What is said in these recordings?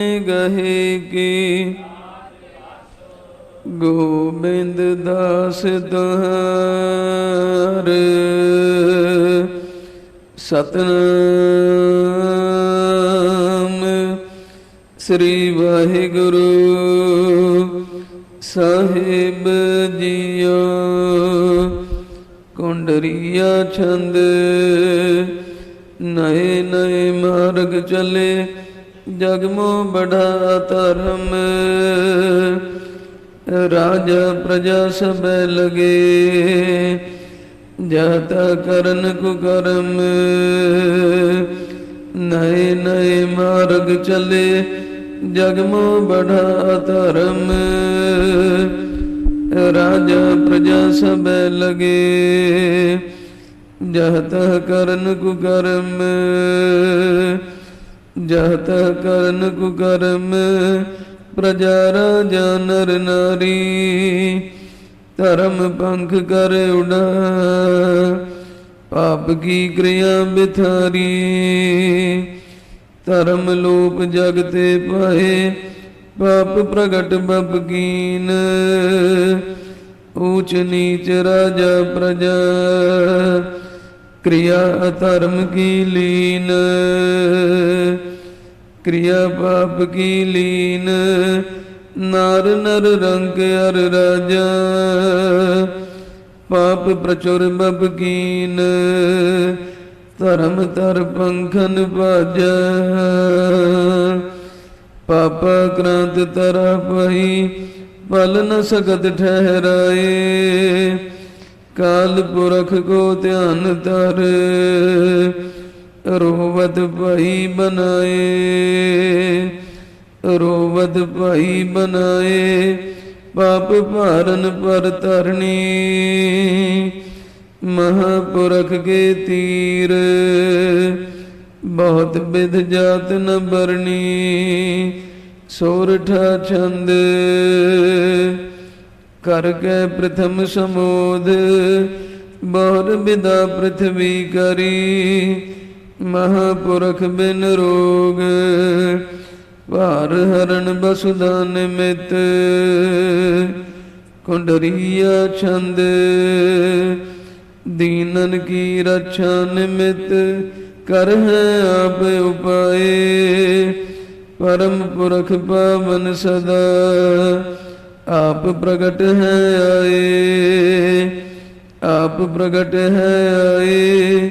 ਗਹੇ ਕੀ ਗੋਬਿੰਦ ਦਾਸ ਤੁਹਾਰ ਸਤਨਾਮ ਸ੍ਰੀ ਵਾਹਿਗੁਰੂ ਸਾਹਿਬ ਜੀਓ। ਕੁੰਡਰੀਆ ਛੰਦ ਨਏ ਨਏ ਮਾਰਗ ਚਲੇ। ਜਗਮੋ ਬੜਾ ਧਰਮ। ਰਾਜਾ ਪ੍ਰਜਾ ਸਭੈ ਲਗੇ, ਜਾਤਾ ਕਰਨ ਕੁ ਕਰਮ। ਨਏ ਨਏ ਮਾਰਗ ਚਲੇ, ਜਗਮੋ ਬੜਾ ਧਰਮ। ਰਾਜਾ ਪ੍ਰਜਾ ਸਭੈ ਲਗੇ ਜਹਤ ਕਰਨ ਕੁ ਕਰਮ। ਜਹਤ ਕਰਨ ਕੁ ਕਰਮ ਪ੍ਰਜਾ ਰਾਜਾ ਨਰ ਨਾਰੀ, ਧਰਮ ਪੰਖ ਕਰ ਉਡਾ, ਪਾਪ ਕੀ ਕ੍ਰਿਆ ਬਿਥਾਰੀ, ਧਰਮ ਲੋਪ ਜਗ ਤੇ ਪਾਏ, ਪਾਪ ਪ੍ਰਗਟ ਬਬ ਕੀਨ, ਊਚ ਨੀਚ ਰਾਜਾ ਪ੍ਰਜਾ, ਕ੍ਰਿਆ ਧਰਮ ਕੀ ਲੀਨ ਕਿਰਿਆ ਪਾਪ ਕੀ ਲੀਨ, ਨਰ ਨਰ ਰੰਗ ਅਰ ਰਾਜਾ। ਪਾਪ ਪ੍ਰਚੁਰ ਬਬ ਧਰਮ ਤਰ ਪੰਖਨ ਭਜ। ਪਾਪ ਕ੍ਰਾਂਤ ਤਰ ਪਹੀ, ਪਲ ਨ ਸਕਤ ਠਹਿਰਾਏ। ਕਾਲ ਪੁਰਖ ਕੋ ਧਿਆਨ ਤਰ ਰੋਵਤ ਭਾਈ ਬਨਾਏ ਰੋਵਤ ਭਾਈ ਬਨਾਏ ਪਾਪ ਭਾਰਨ ਪਰ ਤਰਨੀ ਮਹਾਪੁਰਖ ਕੇ ਤੀਰ, ਬਹੁਤ ਵਿਧ ਜਾਤ ਨ ਬਰਨੀ। ਸੋਰਠਾ ਛੰਦ, ਕਰ ਕੇ ਪ੍ਰਥਮ ਸਮੋਧ ਬਹੁਤ ਵਿਦਾ ਪ੍ਰਥਵੀ ਕਰੀ। ਮਹਾਪੁਰਖ ਬਿਨ ਰੋਗ ਭਾਰ ਹਰਨ ਬਸੁਦਾ ਨਿਮਿਤ ਕੁੰਡਰੀਆ ਛੰਦ, ਦੀਨਨ ਕੀ ਰੱਛਾ ਨਿਮਿਤ ਕਰ ਹੈ ਆਪ ਉਪਾਏ। ਪਰਮ ਪੁਰਖ ਪਾਵਨ ਸਦਾ ਆਪ ਪ੍ਰਗਟ ਹੈ ਆਏ, ਆਪ ਪ੍ਰਗਟ ਹੈ ਆਏ।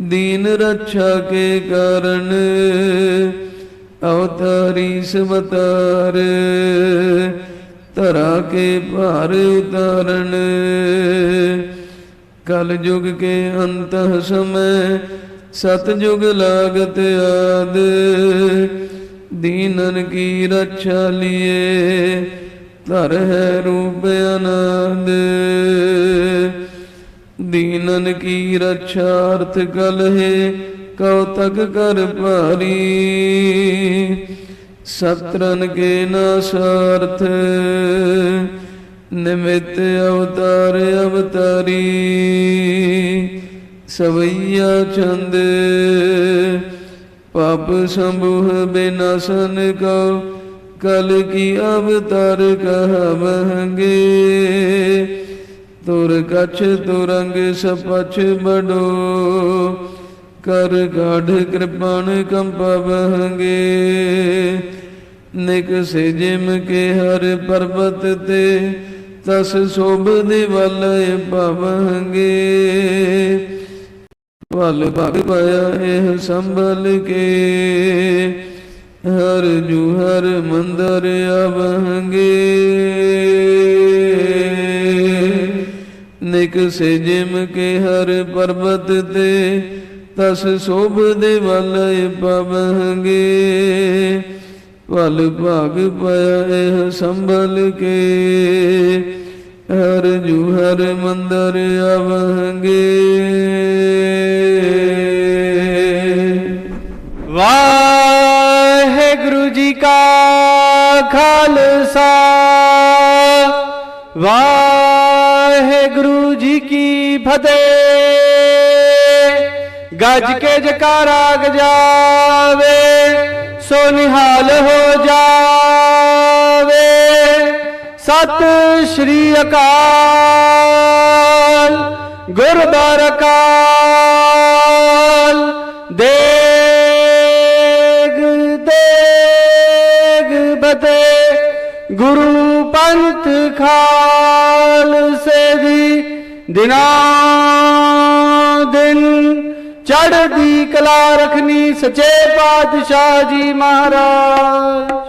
ਦੀਨ ਰੱਛਾ ਕੇ ਕਾਰਨ, ਅਵਤਾਰੀ ਸਵਤਾਰ ਧਰਾ ਕੇ ਭਾਰ ਉਤਾਰਨ ਕਲ ਯੁਗ ਕੇ ਅੰਤ ਸਮੇ ਸਤ ਯੁਗ ਲਾਗਤ ਆਦ। ਦੀਨਨ ਕੀ ਰੱਛਾ ਲੀਏ, ਧਰ ਹੈ ਰੂਪ ਅਨੰਦ। ਦੀਨਨ ਕੀ ਰੱਛਾ ਅਰਥ ਕਲਹਿ ਕਉ ਤਕ ਕਰ ਭਾਰੀ। ਸਤਰਨ ਕੇ ਨਾ ਸਾਰਥ, ਨਿਮਿਤ ਅਵਤਾਰ ਅਵਤਾਰੀ। ਸਵਈਆ ਚੰਦ, ਪਾਪ ਸੰਭੂਹ ਬਿਨਾਸਨ ਕਉ, ਕਲ ਕੀ ਅਵਤਾਰ ਕਹਵੰਗੇ ਤੁਰ ਕਛ ਤੁਰੰਗ ਸਪਛ ਬਡੋ, ਕਰ ਗਾਢ ਕਿਰਪਾਨ ਕੰਪਵੰਗੇ ਨਿਕ ਸੇ ਜਿਮ ਕੇ ਹਰ ਪਰਬਤ ਤੇ, ਤਸ ਸੋਭ ਦੇ ਵੱਲ ਪਵੰਗੇ ਵਲ ਭਗ ਪਾਇਆ ਇਹ ਸੰਭਲ ਕੇ, ਹਰ ਜੂ ਹਰ ਮੰਦਰ ਆਵੰਗੇ ਨਿਕ ਸੇ ਜਿਮ ਕੇ ਹਰ ਪਰਬਤ ਤੇ, ਤਸ ਸੋਭ ਦੇ ਵਲ ਪਵੰਗੇ ਵਲ ਭਾਗ ਪਾਇਆ ਇਹ ਸੰਭਲ ਕੇ, ਹਰ ਜੂ ਹਰ ਮੰਦਰ ਆਵੰਗੇ ਵਾਹਿਗੁਰੂ ਜੀ ਕਾ ਖਾਲਸਾ, ਵਾਹ ਵਾਹਿਗੁਰੂ ਜੀ ਕੀ ਫਤਿਹ ਗੱਜ ਕੇ ਜਕਾਰਾ ਗਜਾਵੇ ਸੋ ਨਿਹਾਲ ਹੋ ਜਾਵੇ ਸਤਿ ਸ਼੍ਰੀ ਅਕਾਲ ਗੁਰਬਾਰਕਾਲ ਦਿਨਾਂ ਦਿਨ ਚੜ੍ਹਦੀ ਕਲਾ ਰਖਨੀ ਸੱਚੇ ਪਾਤਸ਼ਾਹ ਜੀ ਮਹਾਰਾਜ।